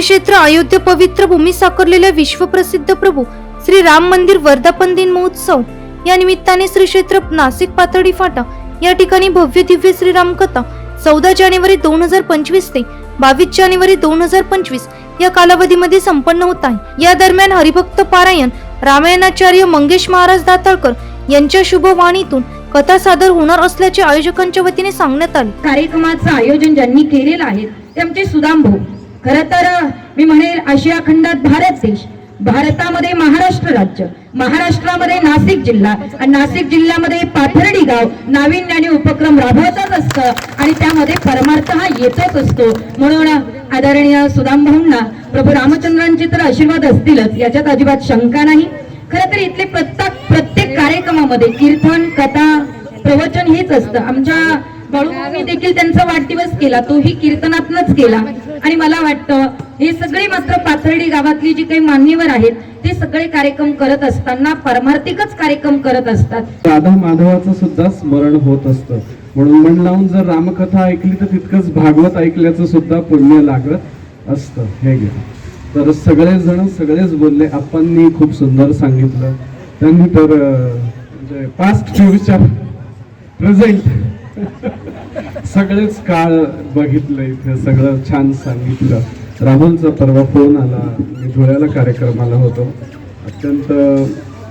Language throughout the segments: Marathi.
श्री क्षेत्र अयोध्या पवित्र भूमी साकारलेल्या विश्वप्रसिद्ध प्रभू श्री राम मंदिर वर्धापन दिन महोत्सव. या निमित्ताने श्री क्षेत्र नाशिक पातळी फाटा या ठिकाणी भव्य दिव्य श्रीराम कथा चौदा जानेवारी दोन हजार पंचवीस ते बावीस जानेवारी दोन हजार पंचवीस या कालावधीमध्ये संपन्न होत आहे. या दरम्यान हरिभक्त पारायण रामायणाचार्य मंगेश महाराज दाताळकर यांच्या शुभवाणीतून कथा सादर होणार असल्याचे आयोजकांच्या वतीने सांगण्यात आले. कार्यक्रमाचं आयोजन ज्यांनी केलेलं आहे ते आमचे सुदाम भाऊ. खर तर मी म्हणेल आशिया खंडात भारत देश भारतामध्ये महाराष्ट्र राज्य महाराष्ट्रामध्ये नाशिक जिल्हा आणि नाशिक जिल्ह्यामध्ये पाथर्डी गाव नाविन्याने उपक्रम राबवतच असतं आणि त्यामध्ये परमार्थ हा येतच असतो. म्हणून आदरणीय सुदाम भाऊंना प्रभू रामचंद्रांचे तर आशीर्वाद असतीलच याच्यात अजिबात शंका नाही. खरं तर इथले प्रत्येक प्रत्येक कार्यक्रमामध्ये कीर्तन कथा प्रवचन हेच असतं. आमच्या बाळूमामी देखील त्यांचा वाढदिवस केला तोही कीर्तनातनच केला. आणि मला वाटतं हे सगळे मात्र पाथर्डी गावातली जी काही मान्यवर आहेत ते सगळे कार्यक्रम करत असताना परमार्थिकच कार्यक्रम करत असतात. राधा माधवाचं सुद्धा स्मरण होत असतं. म्हणून मन लावून जर रामकथा ऐकली तर तितकंच भागवत ऐकल्याचं सुद्धा पुण्य लागत असतं. हे घ्या. तर सगळेजण सगळेच बोलले आप्पांनी खूप सुंदर सांगितलं. त्यांनी तर म्हणजे पास्ट फ्युचर प्रेझेंट सगळेच काळ बघितलं इथे सगळं छान सांगितलं. राहुलचा परवा फोन आला. मी धुळ्याला कार्यक्रमाला होतो. अत्यंत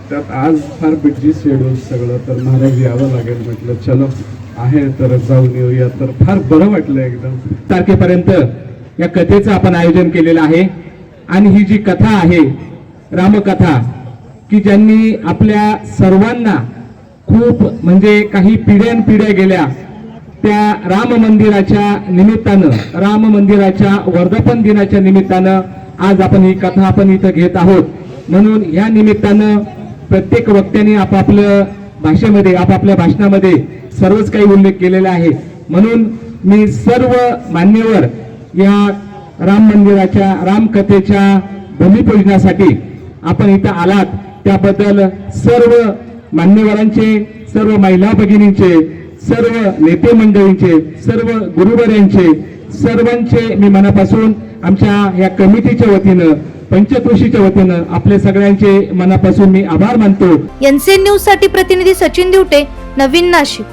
त्यात आज फार बिटजी शेड्यूल सगळं तर महाराज यावं लागेल म्हटलं चलो आहे तर जाऊन येऊया. तर फार बरं वाटलं एकदम. तारखेपर्यंत या कथेचं आपण आयोजन केलेलं आहे. आणि ही जी कथा आहे रामकथा की ज्यांनी आपल्या सर्वांना खूप म्हणजे काही पिढ्यान पिढ्या गेल्या त्या राम मंदिराच्या निमित्तानं राम मंदिराच्या वर्धापन दिनाच्या निमित्तानं आज आपण ही कथा आपण इथं घेत आहोत. म्हणून या निमित्तानं प्रत्येक वक्त्याने आपापलं भाषेमध्ये आपापल्या भाषणामध्ये सर्वच काही उल्लेख केलेला आहे. म्हणून मी सर्व मान्यवर या राम मंदिराच्या रामकथेच्या भूमिपूजनासाठी आपण इथं आलात. त्याबद्दल सर्व मान्यवरांचे सर्व महिला भगिनींचे सर्व नेते मंडळींचे सर्व गुरुवर्यांचे सर्वांचे मी मनापासून आमच्या या कमिटीच्या वतीनं पंचकृषीच्या वतीनं आपले सगळ्यांचे मनापासून मी आभार मानतो. एनसीएन न्यूजसाठी प्रतिनिधी सचिन दिवटे नवीन नाशिक.